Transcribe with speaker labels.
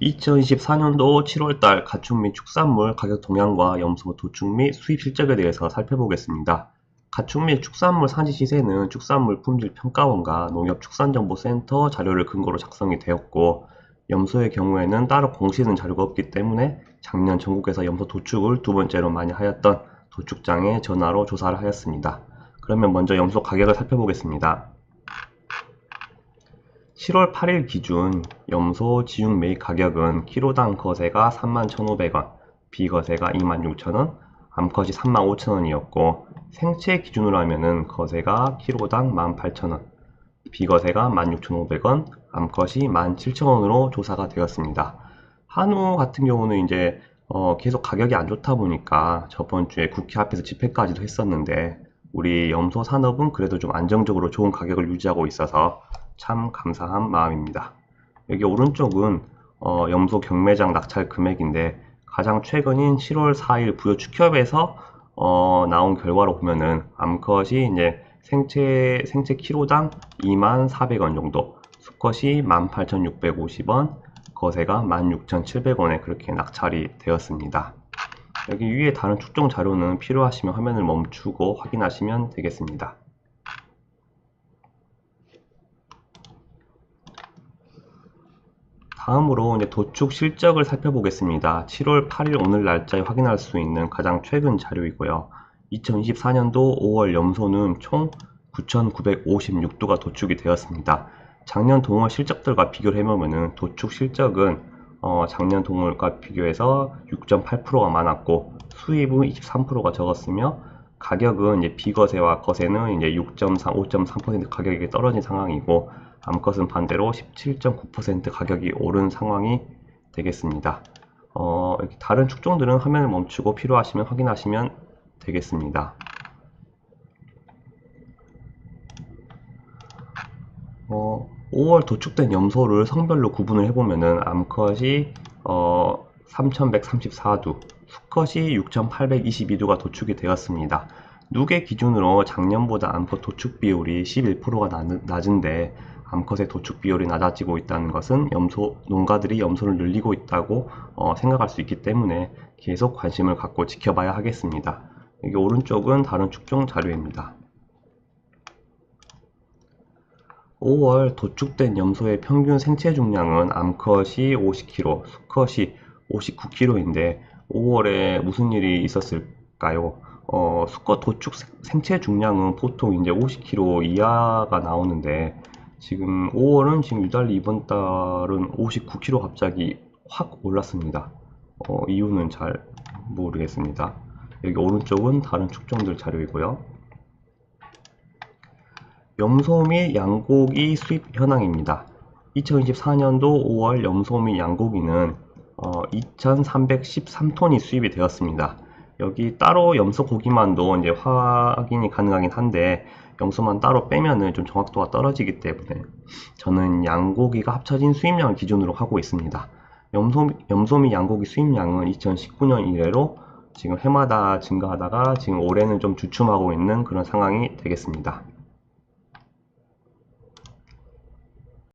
Speaker 1: 2024년도 7월달 가축 및 축산물 가격 동향과 염소 도축 및 수입 실적에 대해서 살펴보겠습니다. 가축 및 축산물 산지 시세는 축산물 품질 평가원과 농협축산정보센터 자료를 근거로 작성이 되었고 염소의 경우에는 따로 공시는 자료가 없기 때문에 작년 전국에서 염소 도축을 두 번째로 많이 하였던 도축장에 전화로 조사를 하였습니다. 그러면 먼저 염소 가격을 살펴보겠습니다. 7월 8일 기준 염소 지육 매입 가격은 키로당 거세가 31,500원, 비거세가 26,000원, 암컷이 35,000원이었고 생체 기준으로 하면은 거세가 키로당 18,000원, 비거세가 16,500원, 암컷이 17,000원으로 조사가 되었습니다. 한우 같은 경우는 이제 어, 계속 가격이 안 좋다 보니까 저번 주에 국회 앞에서 집회까지도 했었는데 우리 염소 산업은 그래도 좀 안정적으로 좋은 가격을 유지하고 있어서 참 감사한 마음입니다. 여기 오른쪽은 어, 염소 경매장 낙찰 금액인데 가장 최근인 7월 4일 부여 축협에서 어, 나온 결과로 보면은 암컷이 이제 생체 생체 키로당 2만400원 정도, 수컷이 18,650원, 거세가 16,700원에 그렇게 낙찰이 되었습니다. 여기 위에 다른 축종 자료는 필요하시면 화면을 멈추고 확인하시면 되겠습니다. 다음으로 이제 도축 실적을 살펴보겠습니다. 7월 8일 오늘 날짜에 확인할 수 있는 가장 최근 자료이고요. 2024년도 5월 염소는 총 9,956두가 도축이 되었습니다. 작년 동월 실적들과 비교를 해보면 도축 실적은 어, 작년 동월과 비교해서 6.8%가 많았고 수입은 23%가 적었으며 가격은 이제 비거세와 거세는 이제 6.3, 5.3% 가격이 떨어진 상황이고 암컷은 반대로 17.9% 가격이 오른 상황이 되겠습니다. 어, 다른 축종들은 화면을 멈추고 필요하시면 확인하시면 되겠습니다. 어, 5월 도축된 염소를 성별로 구분을 해보면은 암컷이 어, 3134두, 수컷이 6822두가 도축이 되었습니다. 누계 기준으로 작년보다 암컷 도축 비율이 11%가 낮은데 암컷의 도축 비율이 낮아지고 있다는 것은 염소 농가들이 염소를 늘리고 있다고 어, 생각할 수 있기 때문에 계속 관심을 갖고 지켜봐야 하겠습니다. 여기 오른쪽은 다른 축종 자료입니다. 5월 도축된 염소의 평균 생체 중량은 암컷이 50kg, 수컷이 59kg인데 5월에 무슨 일이 있었을까요? 어, 수컷 도축 생체 중량은 보통 이제 50kg 이하가 나오는데 지금 5월은 지금 유달리 이번 달은 59kg 갑자기 확 올랐습니다. 어, 이유는 잘 모르겠습니다. 여기 오른쪽은 다른 축종들 자료이고요. 염소 및 양고기 수입 현황입니다. 2024년도 5월 염소 및 양고기는 어, 2,313톤이 수입이 되었습니다. 여기 따로 염소 고기만도 이제 확인이 가능하긴 한데 염소만 따로 빼면은 좀 정확도가 떨어지기 때문에 저는 양고기가 합쳐진 수입량을 기준으로 하고 있습니다. 염소, 염소 및 양고기 수입량은 2019년 이래로 지금 해마다 증가하다가 지금 올해는 좀 주춤하고 있는 그런 상황이 되겠습니다.